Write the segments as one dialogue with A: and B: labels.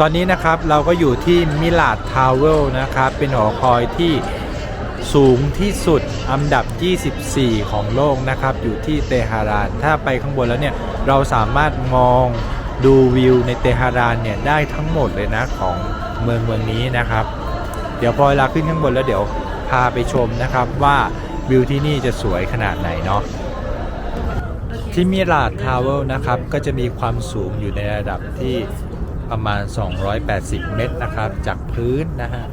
A: ตอนนี้นะครับเราก็อยู่ที่มิลาดทาวเวลนะครับ เป็นหอคอยที่สูงที่สุดอันดับ 24 ของโลกนะครับ อยู่ที่เตหะราน ถ้าไปข้างบนแล้วเนี่ยเราสามารถมองดูวิวในเตหะรานเนี่ยได้ทั้งหมดเลยนะของเมืองเมืองนี้นะครับ เดี๋ยวพอเวลาขึ้นข้างบนแล้วเดี๋ยวพาไปชมนะครับว่าวิวที่นี่จะสวยขนาดไหนเนาะที่มิราดทาวเวลนะครับก็จะมีความสูงอยู่ในระดับที่ ประมาณ 280 เมตรนะครับ จากพื้นนะฮะ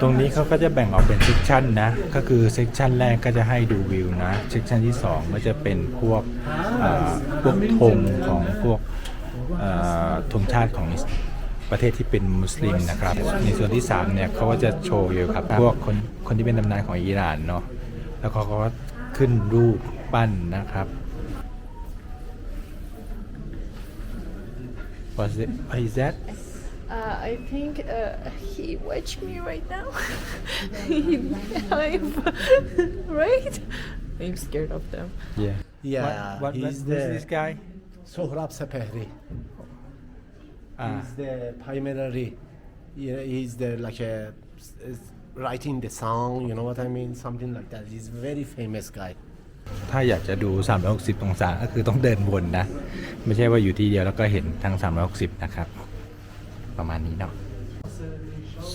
A: ตรงนี้เขาก็จะแบ่งออกเป็นเซกชันนะ ก็คือเซกชันแรกก็จะให้ดูวิวนะ เซกชันที่ 2 ก็จะเป็นพวกพวกธงของพวกธงชาติของประเทศที่เป็นมุสลิมนะครับ ในส่วนที่3เนี่ยเขาก็จะโชว์เกี่ยวกับ พวกคนคนที่เป็นตำนานของอิหร่านเนาะ แล้วเขาก็ขึ้นรูปปั้นนะครับ What's it? What is that?
B: Uh, I think uh, he watched me right now. I'm right. I'm scared of them.
A: Yeah.
C: Yeah,
A: What, what,
C: he's
A: what, who's this guy?
C: Sohrab Sepehri.
A: Ah,
C: He's the primary. Yeah, he's the like a is writing the song. You know what I mean? Something like that. He's a very famous guy.
A: ถ้าอยากจะดู 360 องศาก็คือต้องเดินวนนะ ไม่ใช่ว่าอยู่ที่เดียวแล้วก็เห็นทั้ง 360 นะครับ ประมาณนี้เนาะ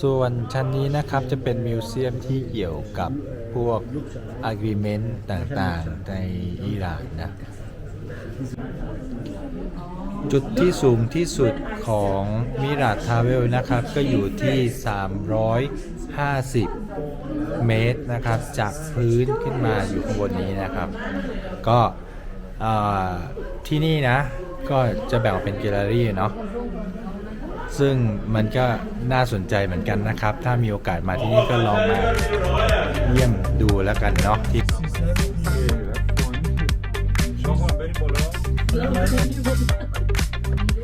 A: ส่วนชั้นนี้นะครับจะเป็นมิวเซียมที่เกี่ยวกับพวก agreement ต่างๆในอิหร่านนะ จุดที่สูงที่สุดของมิราทาเวลนะครับ ก็อยู่ที่ 350 เมตรนะครับ จากพื้นขึ้นมาอยู่ข้างบนนี้นะครับ ก็ที่นี่นะ ก็จะแบ่งเป็นแกลเลอรี่เนาะซึ่งมันก็น่าสนใจเหมือนกันนะครับ ถ้ามีโอกาสมาที่นี่ก็ลองมาเยี่ยมดูแล้วกันเนาะที่
D: Thank you.